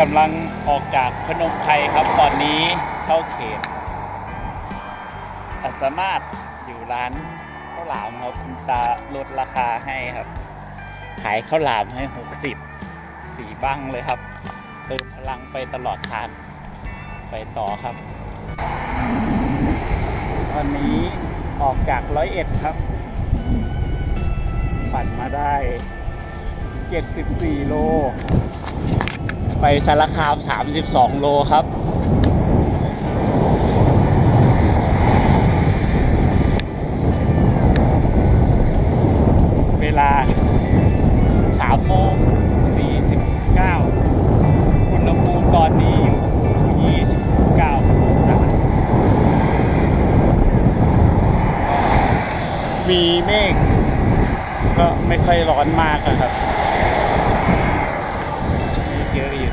กำลังออกจากพนมไพรครับ ตอนนี้เข้าเขตอัสามารถอยู่ร้านข้าวหลามครับคุณตาลดราคาให้ครับ ขายข้าวหลามให้ 60สีบ้างเลยครับ เติมพลังไปตลอดทางไปต่อครับ ตอนนี้ออกจากร้อยเอ็ดครับ ปั่นมาได้ 74 โล ไปสารคาม 32 โลครับ เวลา3โมง49 อุณหภูมิตอนนี้อยู่29องศามีเมฆก็ไม่ค่อยร้อนมากครับ มีเยอะอยู่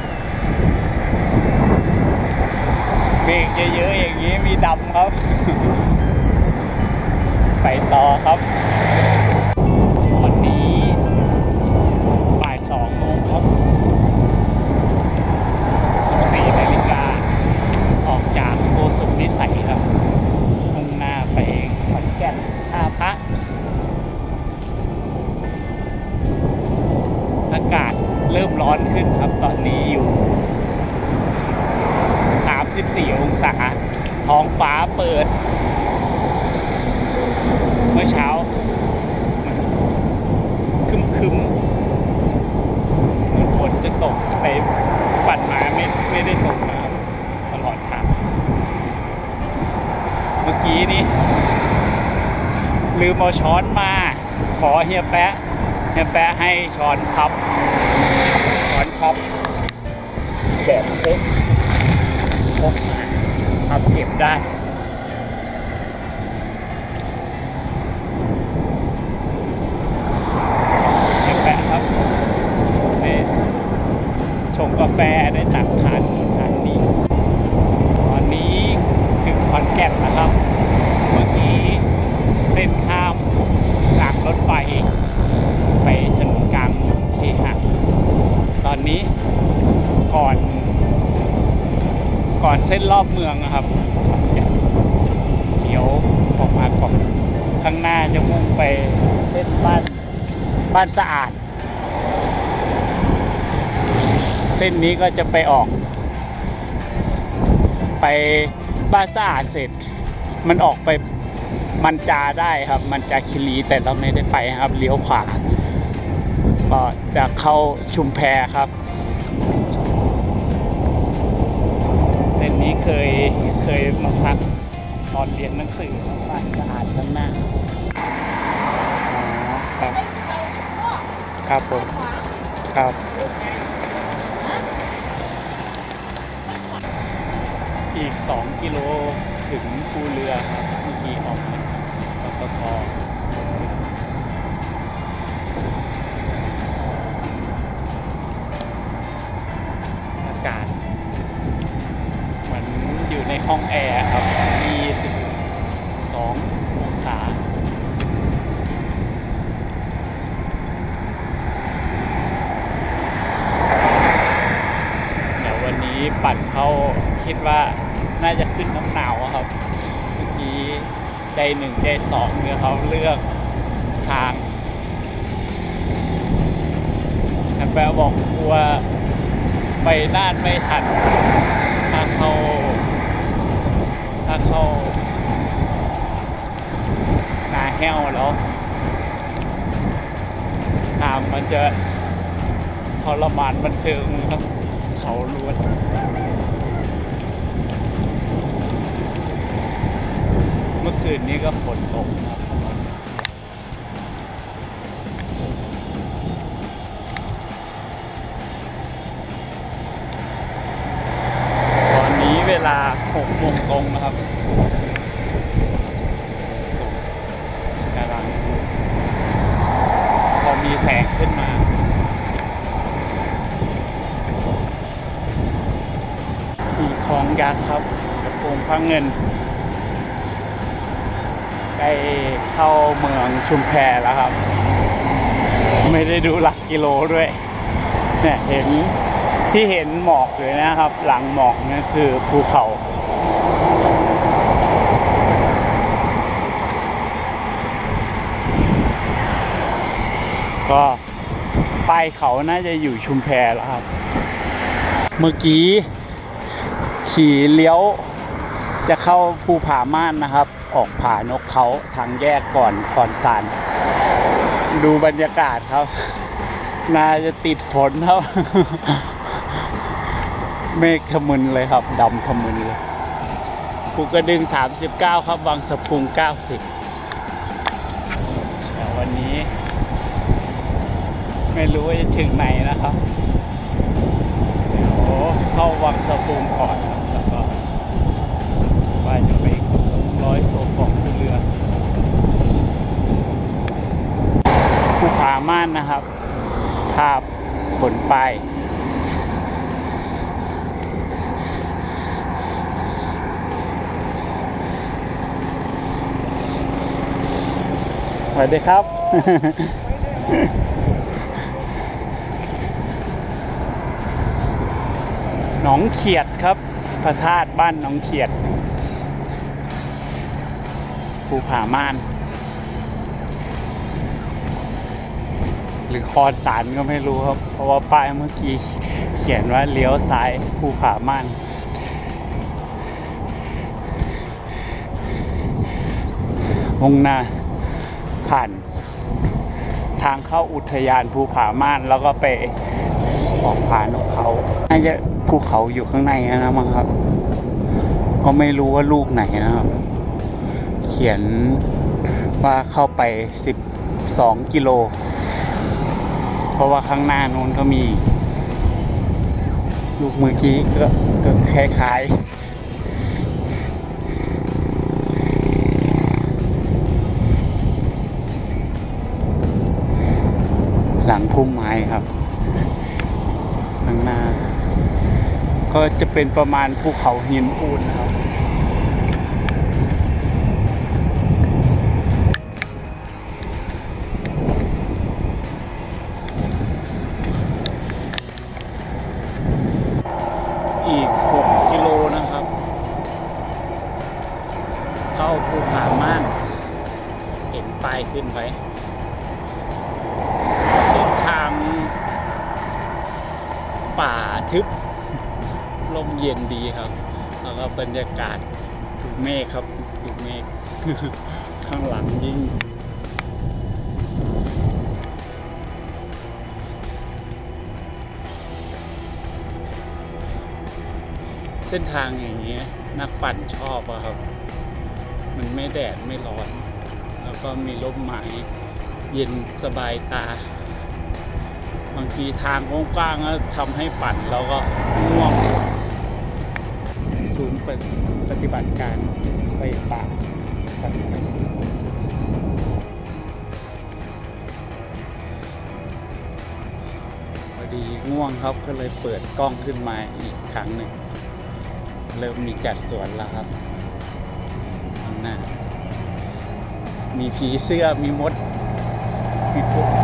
เมฆเยอะๆอย่างนี้มีดำครับ ไปต่อครับตอนนี้บ่ายสองโมงครับ14นาฬิกาออกจากโกสุมนิสัยครับมุ่งหน้าไปขอนแก่นท่าพระอากาศเริ่มร้อนขึ้นครับตอนนี้อยู่ 34 องศา ท้องฟ้าเปิด เมื่อเช้าคึมคึมๆฝนจะตกไปปั่นมาไม่ไม่ได้ตกนะตลอดทางเมื่อกี้นี่ลืมเอาช้อนมา ขอเฮียแปะเฮียแปะให้ช้อนพับ ช้อนพับแบบพกพก ครับเก็บได้ ส้นรอบเมืองนะครับเดี๋ยวออกมาก่อนข้างหน้าจะมุ่งไปเส้นบ้านบ้านสะอาด เส้นนี้ก็จะไปออก ไปบ้านสะอาดเสร็จ มันออกไปมันจาได้ครับ มันจาคิรีแต่เราไม่ได้ไปครับเลี้ยวขวาก็จะเข้าชุมแพครับ เส้นนี้เคยเคยมาพักตอนเรียนหนังสือครับบ้านสะอาดข้างหน้าอ๋อครับ ครับผมครับอีก 2 กิโลถึงภูเรือครับเมื่อกี้ออกมาจากปตท ห้องแอร์ครับ22องศาเดี๋ยววันนี้ปั่นเข้าคิดว่าน่าจะขึ้นน้ำหนาวครับ เมื่อกี้ใจหนึ่งใจสองเนี่ยเขาเลือกทางแต่แปะบอกกลัวไปน่านไม่ทันถ้าเขา เข้านาแห้วแล้วตามมันจะทรมานบันเทิงครับ เขาล้วนเมื่อคืนนี้ก็ฝนตกครับ งตรงนะครับกำลังพอมีแสงขึ้นมามีคลองยักษ์ครับกระโปรงพระเงินใกล้เข้าเมืองชุมแพแล้วครับ ไม่ได้ดูหลักกิโลด้วยเนี่ยเห็นที่เห็นหมอกอยู่นะครับ หลังหมอกนี่คือภูเขา ก็ปลายเขาน่าจะอยู่ชุมแพแล้วครับ เมื่อกี้ขี่เลี้ยวจะเข้าภูผาม่านนะครับ ออกผานกเขาทางแยกก่อนคอนซานดูบรรยากาศครับ น่าจะติดฝนครับ เมฆทะมึนเลยครับดำทะมึนเลยภูกระดึง 39 ครับวังสะพุง 90แต่วันนี้ ไม่รู้ว่าจะถึงไหนนะครับเดี๋ยวเข้าวังสะพุงก่อนแล้วก็ว่าจะไปร้อยโซของเรือภูผาม่านนะครับ ภาพบนป้ายสวัสดีครับ หนองเขียดครับ พระธาตุบ้านหนองเขียดภูผาม่าน หรือคอสารก็ไม่รู้ครับ เพราะว่าป้ายเมื่อกี้เขียนว่าเลี้ยวซ้ายภูผาม่านวงหนาผ่านทางเข้าอุทยานภูผาม่านแล้วก็ไปออกผานกเขาน่าจะ ภูเขาอยู่ข้างในนะมั้งครับ ก็ไม่รู้ว่าลูกไหนนะครับ เขียนว่าเข้าไป 12 กิโล เพราะว่าข้างหน้านู้นก็มี ลูกเมื่อกี้ก็ก็คล้ายๆหลังพุ่มไม้ครับข้างหน้า ก็จะเป็นประมาณภูเขาหินปูนนะครับอีก 6 กิโลนะครับ เข้าภูผาม่านเห็นป้ายขึ้นไว้เส้นทางป่าทึบ ลมเย็นดีครับ แล้วก็บรรยากาศดูเมฆครับดูเมฆข้างหลังยิ่งเส้นทางอย่างเงี้ยนักปั่นชอบอะครับ มันไม่แดดไม่ร้อน แล้วก็มีร่มไม้เย็นสบายตา บางทีทางกว้างๆก็ทำให้ปั่นแล้วก็ง่วง ศูนย์ปฏิปฏิบัติการไฟป่าปั่นไปพอดีง่วงครับก็เลยเปิดกล้องขึ้นมาอีกครั้งหนึ่ง เริ่มมีจัดสวนแล้วครับข้างหน้ามีผีเสื้อมีมดมีปุ๊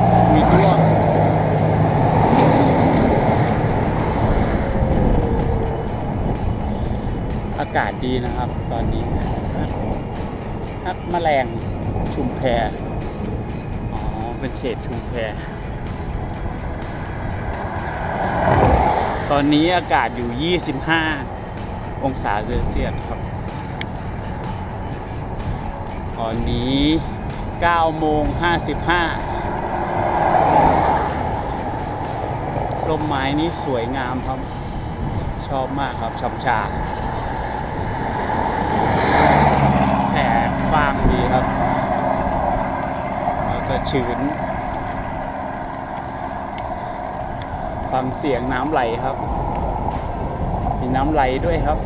ศดีนะครับ ตอนนี้ฮักแมลงชุมแพอ๋อ เป็นเขตชุมแพตอนนี้อากาศอยู่ 25 องศาเซลเซียสครับ ตอนนี้9โมง55ร่มไม้นี้สวยงามครับ ชอบมากครับชับชา แฟางดีครับ แล้วก็ชื้น ฟังเสียงน้ำไหลครับ มีน้ำไหลด้วยครับ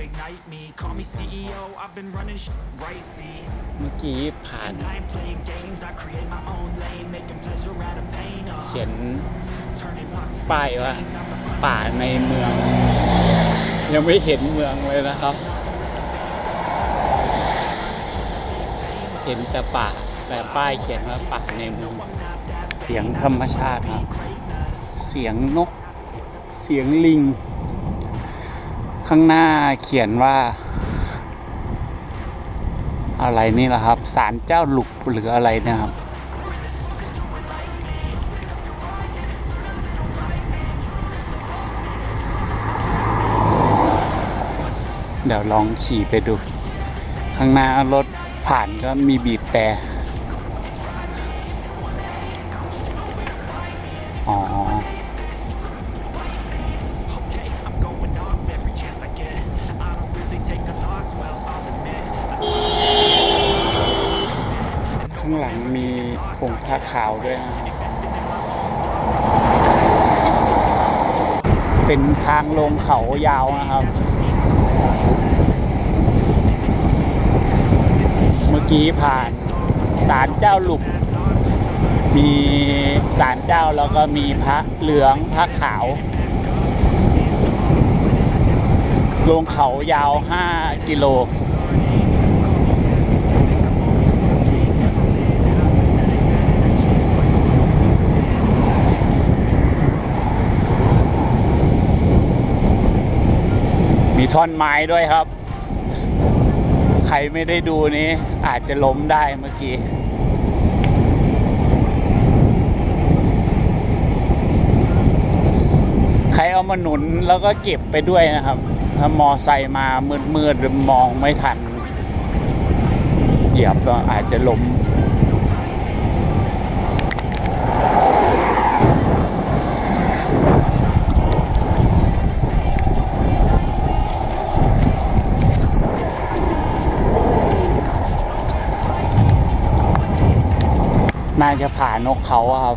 ignite me. Call me CEO, I've been running sh- right, see. เมื่อกี้ผ่าน And I ain't playing games, I create my own lane, making pleasure out of pain. Uh, เขียน turning losses ป้ายว่า ป่าในเมือง ยังไม่เห็นเมืองเลยนะครับ เห็นแต่ป่าแต่ป้ายเขียนว่าป่าในเมืองเสียงธรรมชาติครับ เสียงนก เสียงลิง ข้างหน้าเขียนว่า อะไรนี่แหละครับศาลเจ้าหลุกหรืออะไรนะครับ เดี๋ยวลองขี่ไปดู ข้างหน้ารถผ่านก็มีบีบแต่อ๋อ ผงผ้าขาวด้วยนะเป็นทางลงเขายาวนะครับ เมื่อกี้ผ่านศาลเจ้าหลุก มีศาลเจ้าแล้วก็มีพระเหลืองพระขาว ลงเขายาว 5 กิโล มีท่อนไม้ด้วยครับ ใครไม่ได้ดูนี้ อาจจะล้มได้เมื่อกี้ใครเอามาหนุนแล้วก็เก็บไปด้วยนะครับ ถ้ามอไซค์มามืดๆหรือมองไม่ทัน เหยียบก็อาจจะล้ม น่าจะผ่านกเขาครับ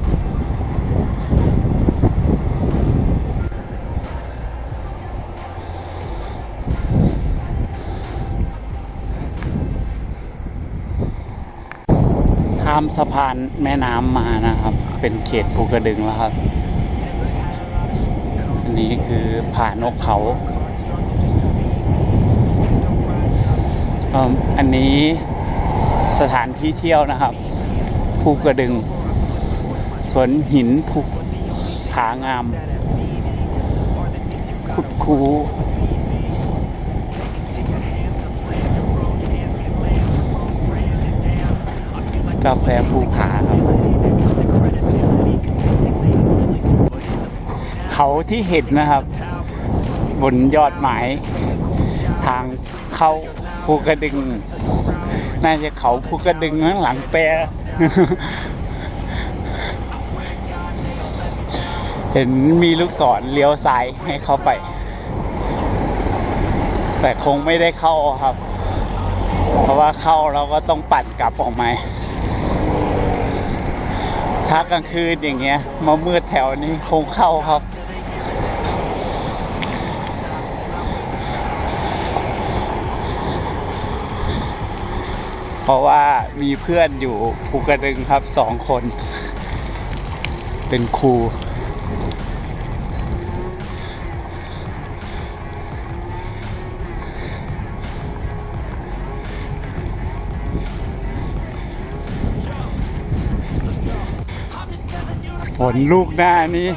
ข้ามสะพานแม่น้ำมานะครับ เป็นเขตภูกระดึงแล้วครับ อันนี้คือผ่านกเขาอันนี้สถานที่เที่ยวนะครับ ภูกระดึง สวนหินภูผางามขุดคูกาแฟภูผาครับ เขาที่เห็นนะครับ บนยอดไม้ทางเข้าภูกระดึง น่าจะเขาภูกระดึงข้างหลังแปร เห็นมีลูกศรเลี้ยวซ้ายให้เข้าไป แต่คงไม่ได้เข้าครับ เพราะว่าเข้าเราก็ต้องปัดกลับออกมาถ้ากลางคืนอย่างเงี้ยมามืดแถวนี้คงเข้าครับ เพราะว่ามีเพื่อนอยู่ภูกระดึงครับสองคน เป็นครูฝนลูกหน้านี้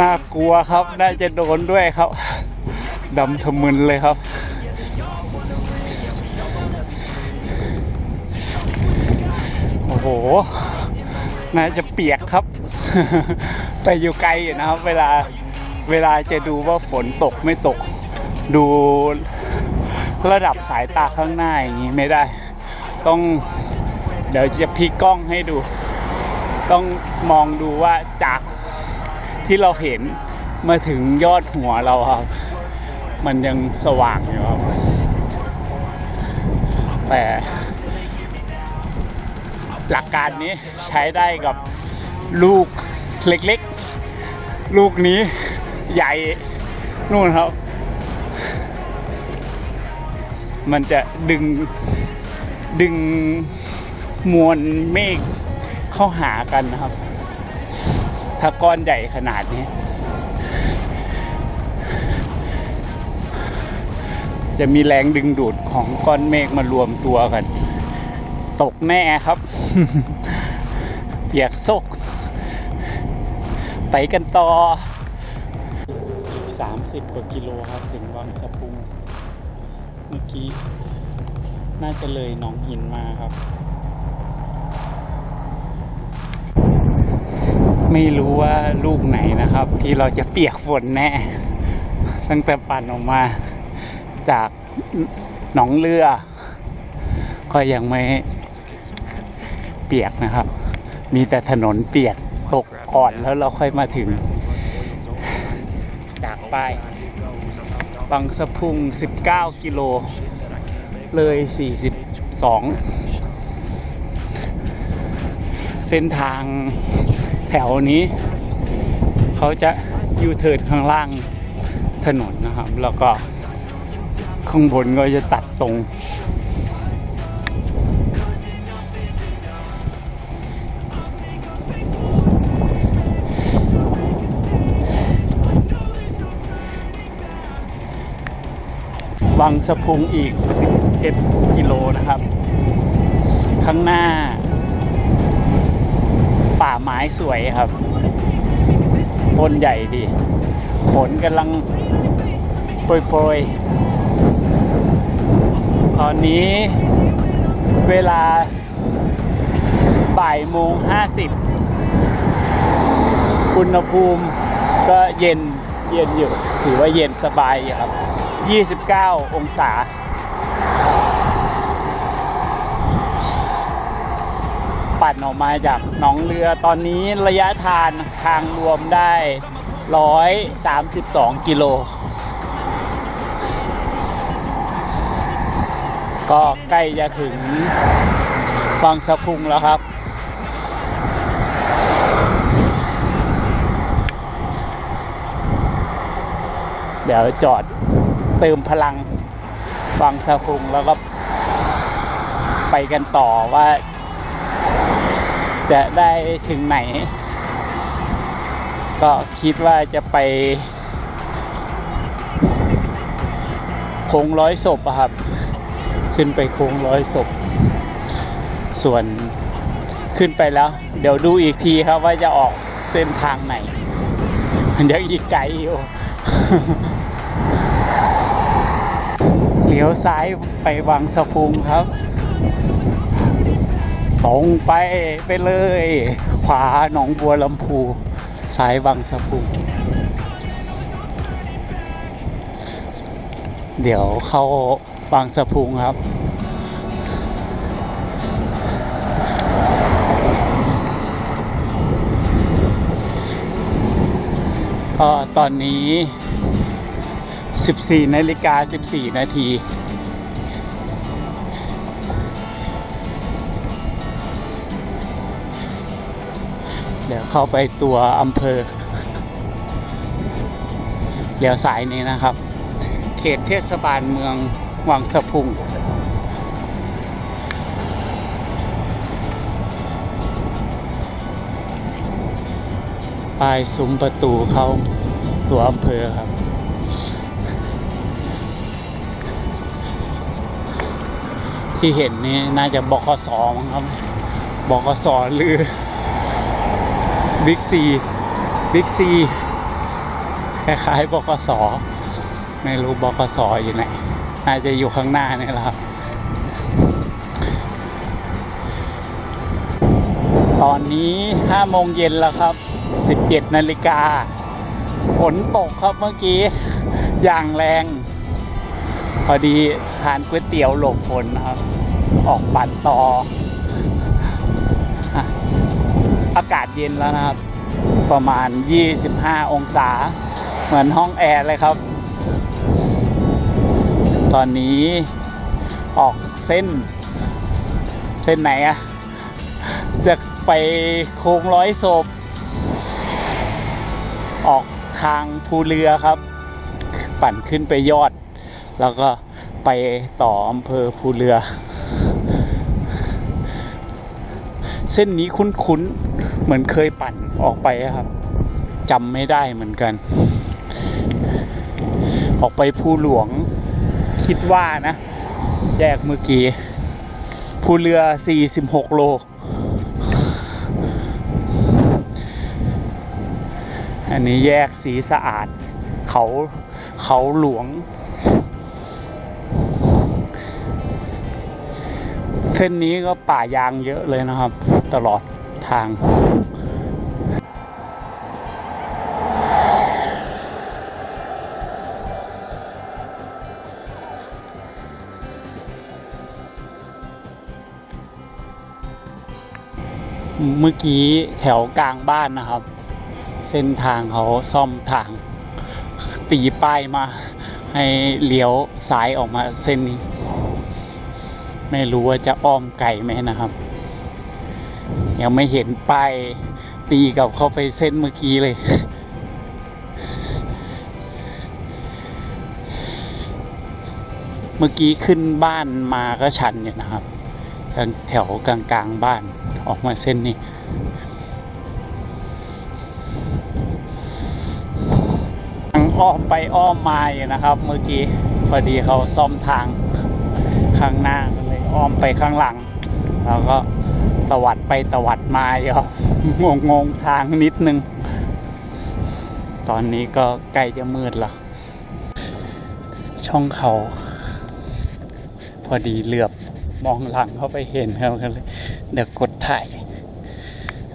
น่ากลัวครับ น่าจะโดนด้วยครับดำทะมึนเลยครับ โอ้โห น่าจะเปียกครับ แต่อยู่ไกลอยู่นะครับ เวลาเวลาจะดูว่าฝนตกไม่ตก ดูระดับสายตาข้างหน้าอย่างนี้ไม่ได้ ต้องเดี๋ยวจะพลิกกล้องให้ดู ต้องมองดูว่าจากที่เราเห็นมาถึงยอดหัวเราครับ มันยังสว่างอยู่ครับ แต่ หลักการนี้ใช้ได้กับลูกเล็กๆ ลูกนี้ใหญ่นู่นครับ มันจะดึงดึงมวลเมฆเข้าหากันนะครับ ถ้าก้อนใหญ่ขนาดนี้ จะมีแรงดึงดูดของก้อนเมฆมารวมตัวกัน ตกแน่ครับ เปียกซก ไปกันต่อ อีก 30 กว่ากิโลครับ ถึงวังสะพุง เมื่อกี้ น่าจะเลยหนองหินมาครับ ไม่รู้ว่าลูกไหนนะครับ ที่เราจะเปียกฝนแน่ ตั้งแต่ปั่นออกมาจากหนองเรือก็ยังไม่เปียกนะครับ มีแต่ถนนเปียกตกก่อนแล้วเราค่อยมาถึง จากป้ายบางสะพุง 19 กิโล เลย 42 เส้นทางแถวนี้ เขาจะยูเทิร์นข้างล่างถนนนะครับ แล้วก็ข้างบนก็จะตัดตรง วังสะพุงอีก 11 กิโลนะครับ ข้างหน้า ป่าไม้สวยครับ ต้นใหญ่ดี ฝนกำลังโปรยๆ ตอนนี้เวลาบ่ายโมงห้าสิบอุณหภูมิก็เย็นเย็นอยู่ ถือว่าเย็นสบายครับ 29 องศา ปั่นออกมาจากหนองเรือตอนนี้ระยะทางทางรวมได้ 132 กิโล ก็ใกล้จะถึงวังสะพุงแล้วครับเดี๋ยวจอด เติมพลังวังสะพุงแล้วก็ไปกันต่อว่า จะได้ถึงไหน ก็คิดว่าจะไปโค้งร้อยศพครับ ขึ้นไปโค้งร้อยศพ ส่วนขึ้นไปแล้ว เดี๋ยวดูอีกทีครับว่าจะออกเส้นทางไหน มันยังอีกไกลอยู่ ลี้ยวซ้ายไปวังสะพุงครับ ตรงไปไปเลย ขวาหนองบัวลำพูซ้ายวังสะพุง เดี๋ยวเข้าวังสะพุงครับก็ตอนนี้ 14นาฬิกา14 นาทีเดี๋ยวเข้าไปตัวอำเภอเลี้ยวซ้ายนี้นะครับ เขตเทศบาลเมืองวังสะพุงป้ายซุ้มประตูเข้าตัวอำเภอครับ ที่เห็นนี่น่าจะบกสมั้งครับบกสหรือบิ๊กซีบิ๊กซีคล้ายๆบกสไม่รู้บกสอยู่ไหนน่าจะอยู่ข้างหน้านี่แหละครับตอนนี้5โมงเย็นแล้วครับ 17นาฬิกาฝนตกครับเมื่อกี้อย่างแรง พอดีทานก๋วยเตี๋ยวหลบฝนครับ ออกปั่นต่ออะอากาศเย็นแล้วนะครับ ประมาณ 25 องศา เหมือนห้องแอร์เลยครับ ตอนนี้ออกเส้น เส้นไหนอะจะไปโค้งร้อยศพ ออกทางภูเรือครับ ปั่นขึ้นไปยอด แล้วก็ไปต่ออำเภอภูเรือ เส้นนี้คุ้นๆ เหมือนเคยปั่นออกไปอะครับจำไม่ได้เหมือนกัน ออกไปภูหลวงคิดว่านะ แยกเมื่อกี้ภูเรือ 46 โล อันนี้แยกสีสะอาด เขาเขาหลวง เส้นนี้ก็ป่ายางเยอะเลยนะครับ ตลอดทางเมื่อกี้แถวกลางบ้านนะครับ เส้นทางเขาซ่อมทางตีป้ายมา ให้เลี้ยวซ้ายออกมาเส้นนี้ ไม่รู้ว่าจะอ้อมไกลไหมนะครับ ยังไม่เห็นป้ายตีกับเข้าไปเส้นเมื่อกี้เลย เมื่อกี้ขึ้นบ้านมาก็ชันอยู่นะครับทางแถวกลางๆบ้านออกมาเส้นนี้ทางอ้อมไปอ้อมมาอยู่นะครับ เมื่อกี้พอดีเขาซ่อมทางข้างหน้าก็เลยอ้อมไปข้างหลัง แล้วก็ ตวัดไปตวัดมาอยู่ครับงงงทางนิดนึง ตอนนี้ก็ใกล้จะมืดแล้วช่องเขา พอดีเหลือบมองหลังเข้าไปเห็นครับเลย เดี๋ยวกดถ่าย